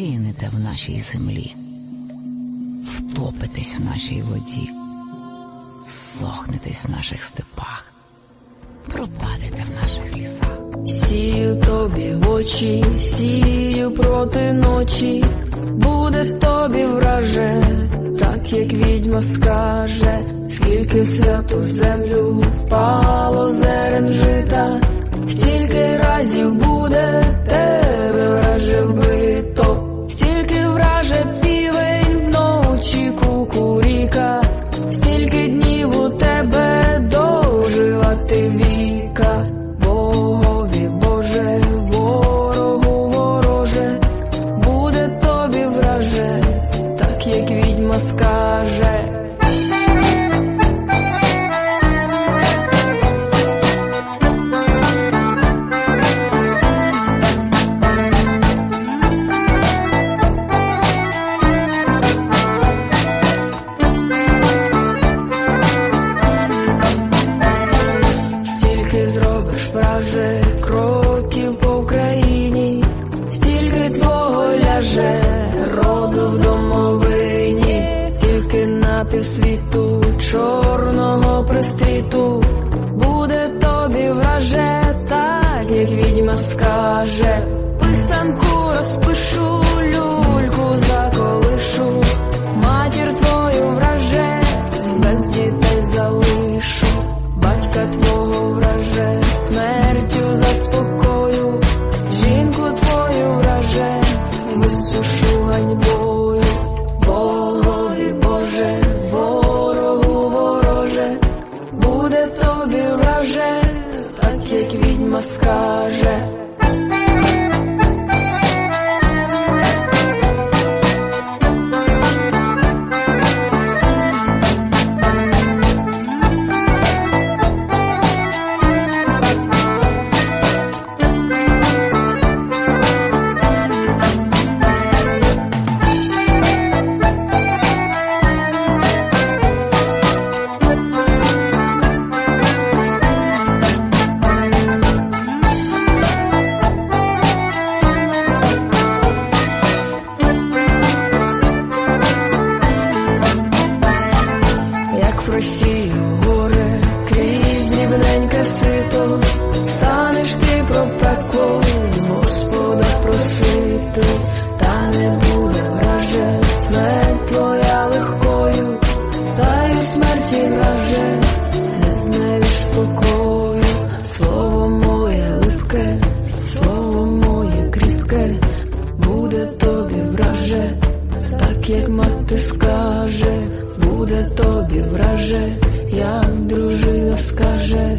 згинете в нашій землі, втопитесь в нашій воді, сохнетесь в наших степах, пропадете в наших лісах. Сію тобі в очі, сію проти ночі, буде тобі враже, так як відьма скаже, скільки в святу землю впало зерен жита, ante mí. Враже кроків по Україні, стільки твого ляже роду в домовині, тільки на півсвіту чорного пристріту буде тобі враже, так як відьма скаже, як відьма скаже. Сито, станеш ти про пекло, Господа просити, та не буде враже, смерть твоя легкою, та й у смерті враже, не знаєш спокою, слово моє липке, слово моє кріпке, буде тобі враже, так як мати скаже, буде тобі враже, як дружина скаже,